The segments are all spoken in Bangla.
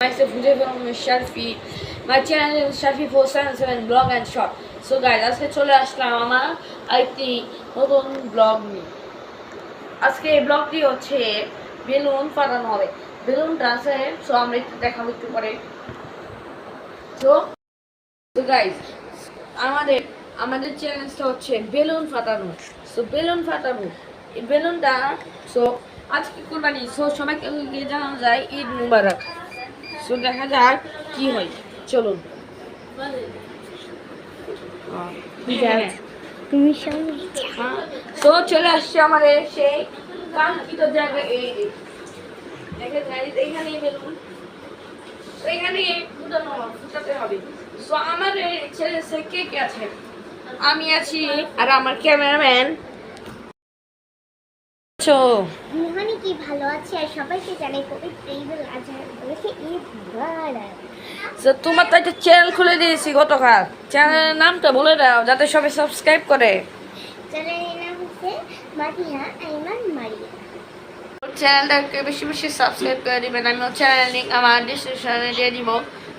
myself Hujay from Sharfi. My channel is Sharfi 477 blog and short. So guys, আজকে চলে আসলাম আমার আরেকটি নতুন ব্লগ নিয়ে। আজকে এই ব্লগটি হচ্ছে বেলুন ফাটানো হবে। বেলুনটা আছে সো আমরা একটু দেখাবো একটু পরে। তো তো গাইজ আমাদের আমাদের চ্যালেঞ্জটা হচ্ছে বেলুন ফাটানো। সো বেলুন ফাটাবো। এই বেলুনটা সো আজকে কোরবানি। সো সবাইকে জানানো যায় ঈদ মুবারক। সো দেখা যাক কি হয়। চলুন। হ্যাঁ। তুমি তো চলে আসছে আমাদের সেই কাঙ্ক্ষিত জায়গা এই যে। দেখেন guys, এইখানে বেলুন। তো এখানে ফুটানো ফুটাতে হবে। সো ছেলে সে কে কে আছে? আমি আছি আর আমার ক্যামেরাম্যান আছো রুহানি কি ভালো আছে? আর সবাইকে জানাই পবিত্র ঈদুল আজহার বলেছে ঈদ মুবারক। তো তোমার তো একটা চ্যানেল খুলে দিয়েছি গতকাল। চ্যানেলের নামটা বলে দাও যাতে সবাই সাবস্ক্রাইব করে। চ্যানেলের নাম হচ্ছে মাদিহা আইমান মারিয়া। চ্যানেলটাকে বেশি বেশি সাবস্ক্রাইব করে দিবেন। আমি চ্যানেল লিঙ্ক আমার ডিসক্রিপশনে দিয়ে দিব।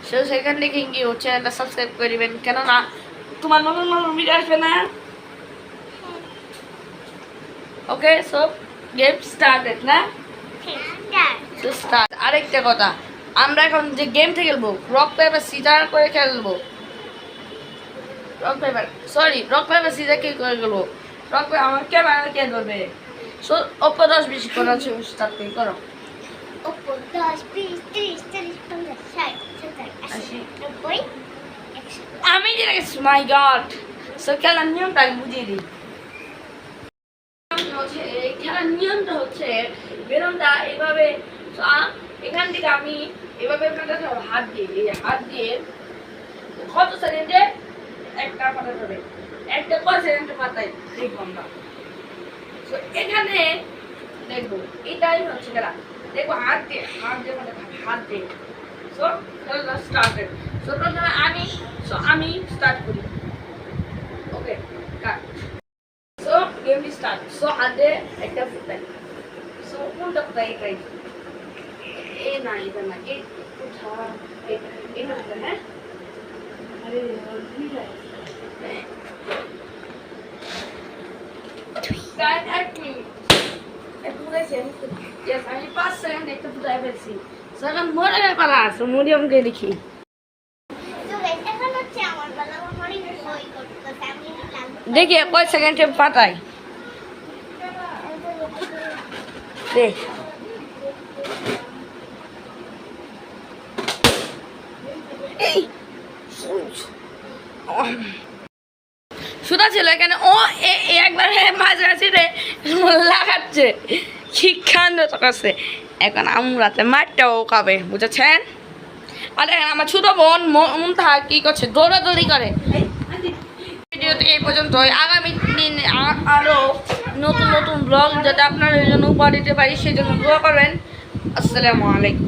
সো সেখান থেকে গিয়ে ওর চ্যানেলটা সাবস্ক্রাইব করে দিবেন। কেননা তোমার নতুন নতুন ভিডিও আসবে না? ওকে সো গেম স্টার্টেড না? তো স্টার্ট আরেকটা কথা আমরা এখন যে গেমটা খেলব রক পেপার সিজার করে খেলব। Rock paper sorry rock paper scissor কে করে খেলব? রক পেপার আমার ক্যামেরা কে ধরবে? সো অল্প দশ বিশ করা স্টার্ট করে করো। ওপর দশ বিশ ত্রিশ চল্লিশ পঞ্চাশ ষাট সত্তর আশি আশি। নব্বই আমি গেছি মাই গড সো খেলার নিয়মটা আমি বুঝিয়ে দিই। হচ্ছে নিয়মটা হচ্ছে বেলুনটা এভাবে এখান থেকে আমি এভাবে হবে হাত দিয়ে এই হাত দিয়ে কত সেকেন্ডে একটা ফাটাতে হবে একটা কত সেকেন্ডে ফাটাই দেখব আমরা So, এখানে দেখব এটাই হচ্ছে খেলা দেখব হাত দিয়ে হাত দিয়ে হবে, হাত দিয়ে। সো স্টার্টেড সো আমি সো আমি স্টার্ট করি। সো গেমটি স্টার্ট সো হাতে একটা ফুটাই সো কোনটা ফুটাই এটাই এ না এটা না এ উঠা এটা এ না এটা হ্যাঁ আরে দুইটাই Guys, এক মিনিট ফুটাইছি আমি Yes, আমি পাঁচ সেকেন্ড একটা ফুটাই ফেলছি সো এখন মরে পালা আছে মরিয়মকে দেখি তো guys, এখন হচ্ছে আমার বেলা আমার মনে বই করতেছে আমি লাগবে সেকেন্ডে এই সুদা ছিল এখানে। ও একবার মাঝামাঝি রে লাগাচ্ছে শিক্ষান্ত কাছে এখন আমরাতে মাঠটাও খাবে বুঝেছেন? আর দেখেন আমার ছোট বোন মুমতা কি করছে? দৌড়াদৌড়ি করে। ভিডিওটি এই পর্যন্তই। আগামী দিন আ- আরও নতুন নতুন ব্লগ যাতে আপনারা জন্য উপহার দিতে পারি, সেই জন্য দোয়া করবেন। আসসালামু আলাইকুম।